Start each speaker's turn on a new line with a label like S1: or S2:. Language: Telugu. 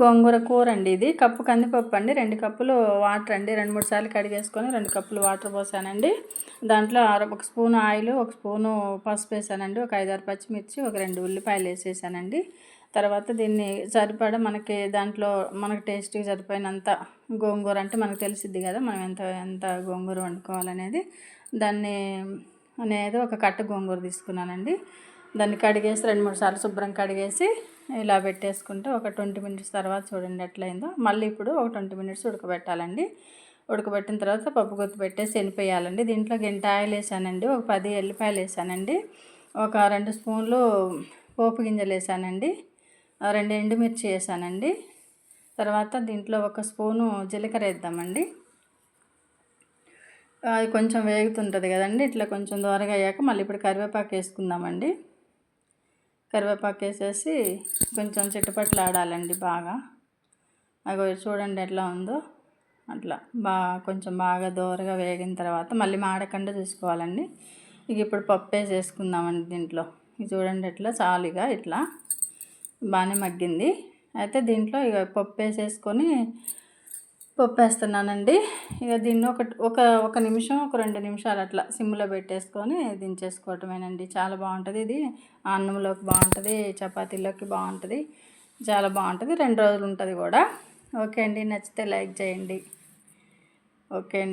S1: గోంగూర కూర అండి ఇది. కప్పు కందిపప్పు అండి. రెండు కప్పులు వాటర్ అండి. రెండు మూడు సార్లు కడిగేసుకొని రెండు కప్పులు వాటర్ పోసానండి. దాంట్లో ఒక స్పూన్ ఆయిల్ ఒక స్పూను పసుపు వేసానండి. ఒక ఐదారు పచ్చిమిర్చి ఒక రెండు ఉల్లిపాయలు వేసేసానండి. తర్వాత దీన్ని సరిపడ మనకి దాంట్లో మనకి టేస్ట్కి సరిపోయినంత గోంగూర అంటే మనకు తెలిసిద్ది కదా మనం ఎంత ఎంత గోంగూర వండుకోవాలనేది. దాన్ని అనేది ఒక కట్ట గోంగూర తీసుకున్నానండి. దాన్ని కడిగేసి రెండు మూడు సార్లు శుభ్రం కడిగేసి ఇలా పెట్టేసుకుంటే ఒక ట్వంటీ మినిట్స్ తర్వాత చూడండి ఎట్లయిందో. మళ్ళీ ఇప్పుడు ఒక ట్వంటీ మినిట్స్ ఉడకబెట్టాలండి. ఉడకబెట్టిన తర్వాత పప్పు గుత్తి పెట్టేసి ఎనిపోయాలండి. దీంట్లో గింట వేసానండి. ఒక పది ఎల్లిపాయలు వేసానండి. ఒక రెండు స్పూన్లు పోపు గింజలు వేసానండి. రెండు ఎండుమిర్చి వేసానండి. తర్వాత దీంట్లో ఒక స్పూను జీలకర్ర వేద్దామండి. అది కొంచెం వేగుతుంటుంది కదండి. ఇట్లా కొంచెం దూరగా అయ్యాక మళ్ళీ ఇప్పుడు కరివేపాకు వేసుకుందామండి. కరివేపాకు వేసేసి కొంచెం చిట్టపట్లు ఆడాలండి బాగా. అగో చూడండి ఎట్లా ఉందో. అట్లా బాగా కొంచెం బాగా దోరగా వేగిన తర్వాత మళ్ళీ మాడకుండా చూసుకోవాలండి ఇక ఇప్పుడు పప్పు వేసేసుకుందామండి దీంట్లో. ఇది చూడండి ఎట్లా చాలుగా ఇట్లా. బాగానే మగ్గింది. అయితే దీంట్లో ఇక పప్పు వేసేసుకొని పప్పు వేస్తున్నానండి ఇక దీన్ని ఒక ఒక ఒక నిమిషం ఒక రెండు నిమిషాలు అట్లా సిమ్లో పెట్టేసుకొని దించేసుకోవటమేనండి. చాలా బాగుంటుంది ఇది. అన్నంలోకి బాగుంటుంది చపాతీలోకి బాగుంటుంది చాలా బాగుంటుంది. రెండు రోజులు ఉంటుంది కూడా. ఓకే అండి నచ్చితే లైక్ చేయండి. ఓకే అండి.